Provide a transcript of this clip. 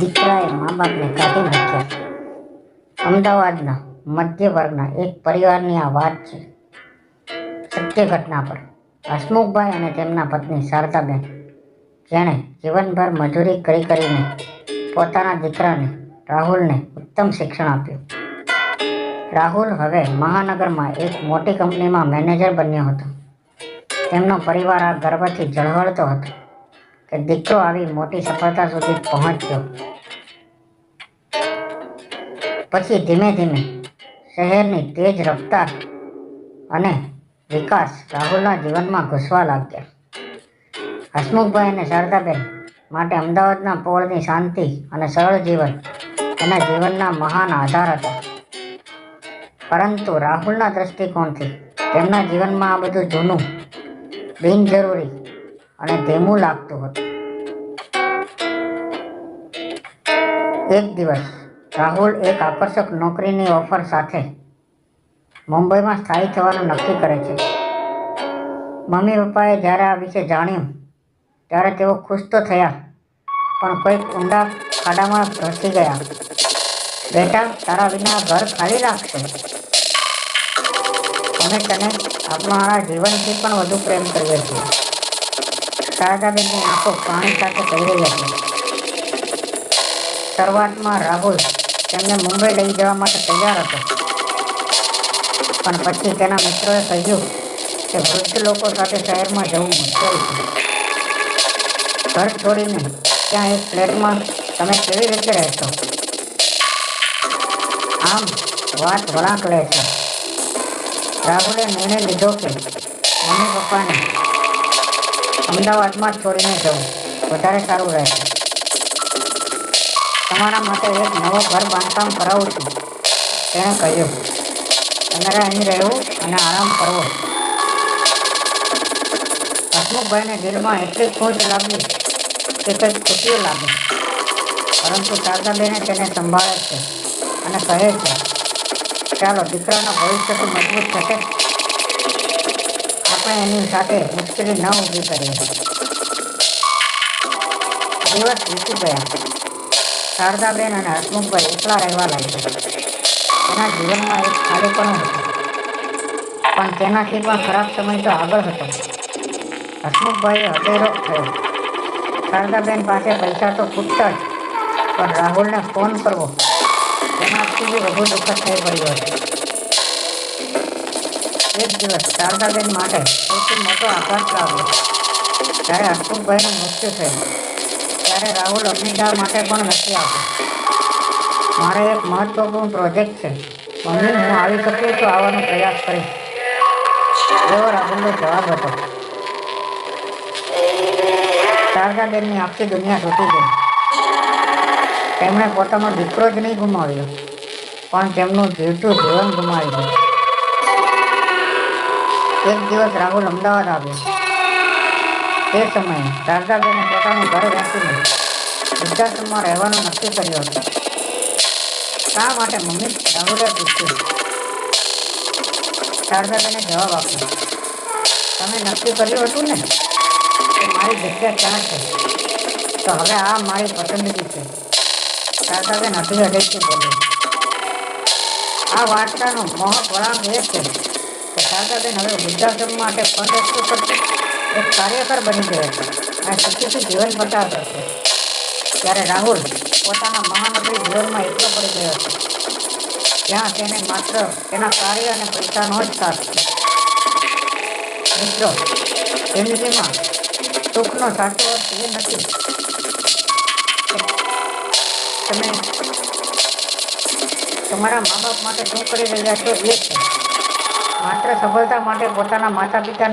દીકરાએ મા બાપને કાઢી નાખ્યા. અમદાવાદના મધ્ય વર્ગના એક પરિવારની આ વાત છે. સત્ય ઘટના પર હસમુખભાઈ અને તેમના પત્ની શારદાબેન જેણે જીવનભર મજૂરી કરી કરીને પોતાના દીકરાને રાહુલને ઉત્તમ શિક્ષણ આપ્યું. રાહુલ હવે મહાનગરમાં એક મોટી કંપનીમાં મેનેજર બન્યો હતો. તેમનો પરિવાર આ ગર્વથી ઝળહળતો હતો કે દીકરો આવી મોટી સફળતા સુધી પહોંચ્યો. પછી ધીમે ધીમે શહેરની તેજ રફતાર અને વિકાસ રાહુલના જીવનમાં ઘૂસવા લાગ્યા. હસમુખભાઈ અને શારદાબેન માટે અમદાવાદના પોળની શાંતિ અને સરળ જીવન એના જીવનના મહાન આધાર હતા. પરંતુ રાહુલના દૃષ્ટિકોણથી તેમના જીવનમાં આ બધું જૂનું, બિનજરૂરી અને ધીમું લાગતું હતું. એક દિવસ રાહુલ એક આકર્ષક નોકરીની ઓફર સાથે મુંબઈમાં સ્થાયી થવાનું નક્કી કરે છે. મમ્મી પપ્પાએ જ્યારે આ વિશે જાણ્યું, ત્યારે તેઓ ખુશ તો થયા, પણ કોઈક ઊંડા ખાડામાં ધસી ગયા. બેટા, તારા વિના ઘર ખાલી રાખશે. અમે તને આપણા જીવનથી પણ વધુ પ્રેમ કરીએ છીએ. શારદાબેનની આંખો પાણી સાથે કહી રહી હતી શરૂઆતમાં રાહુલ તેમને મુંબઈ લઈ જવા માટે તૈયાર હતો. પણ પછી તેના મિત્રોએ કહ્યું કે વૃદ્ધ લોકો સાથે શહેરમાં જવું મુશ્કેલ છે. ઘર છોડીને ત્યાં એક ફ્લેટમાં તમે કેવી રીતે રહેશો? આમ વાત વળાંક લે છે. રાહુલે નિર્ણય લીધો કે મમ્મી પપ્પાને અમદાવાદમાં છોડીને જવું. વધારે સારું રહેશે. તમારા માટે એક નવો ઘર બાંધકામ કરાવું છું. તેણે કહ્યું, તમારે અહીં રહેવું અને આરામ કરવો. હસમુખભાઈને દિલમાં એટલી ખોજ લાગી કે કંઈક ખુશીઓ લાગે. પરંતુ શારદાબેને તેને સંભાળે છે અને કહે છે, ચાલો, દીકરાના તો મજબૂત થશે. આપણે એની સાથે મુશ્કેલી ન ઊભી કરીએ. દિવસ વીતી ગયા. શારદાબેન અને હસમુખભાઈ એકલા રહેવા લાગ્યા. તેના જીવનમાં એક ખાલીપણું હતું. પણ તેનાથી પણ ખરાબ સમય તો આગળ હતો. હસમુખભાઈ હૃદયરોગ થયો. શારદાબેન પાસે પૈસા તો ખૂટતા જ, પણ રાહુલને ફોન કરવો. તેનાથી બી વધુ દુઃખદ થઈ પડ્યો હતો. એક દિવસ શારદાબેન માટે સૌથી મોટો આઘાત લાવ્યો. જ્યારે હસમુખભાઈનું મૃત્યુ થયું. ત્યારે રાહુલ અગ્નિદાહ માટે પણ નથી આવ્યો. મારે એક મહત્વપૂર્ણ પ્રોજેક્ટ છે. મમ્મી હું આવી શકું તો આવવાનો પ્રયાસ કરીશ. એવો રાહુલનો જવાબ હતો. શારદાબેનની આખી દુનિયા તૂટી ગઈ. તેમણે પોતાનો દીકરો જ નહીં ગુમાવ્યો, પણ તેમનું જીવતું જીવન ગુમાવી દીધું એક દિવસ રાહુલ અમદાવાદ આવ્યો. તે સમયે શારદાબેને પોતાનું ઘર રાખીને વૃદ્ધાશ્રમમાં રહેવાનું નક્કી કર્યું હતું. શા માટે મમ્મી રાહુલે પૂછ્યું શારદાબેને જવાબ આપ્યો, તમે નક્કી કર્યું હતું ને કે મારી જગ્યા ક્યાં છે? તો હવે આ મારી પસંદગી છે. શારદાબેન હજી હૃદયથી બોલી આ વાર્તાનો વળાંક એ છે કે શારદાબેન હવે વૃદ્ધાશ્રમ માટે એકઠું કરતી એક કાર્યકર બની ગયો છે. અને શક્તિથી જીવન પસાર કરશે. ત્યારે રાહુલ પોતાના મહામંત્રી જીવનમાં એટલો પડી ગયો હતો જ્યાં તેને માત્ર તેના કાર્ય અને પૈસાનો જ સાથ મિત્રો જિંદગીમાં સુખનો સાચો અર્થ એ નથી તમે તમારા મા બાપ માટે શું કરી રહ્યા છો એ છે. માત્ર સફળતા માટે પોતાના માતા પિતાને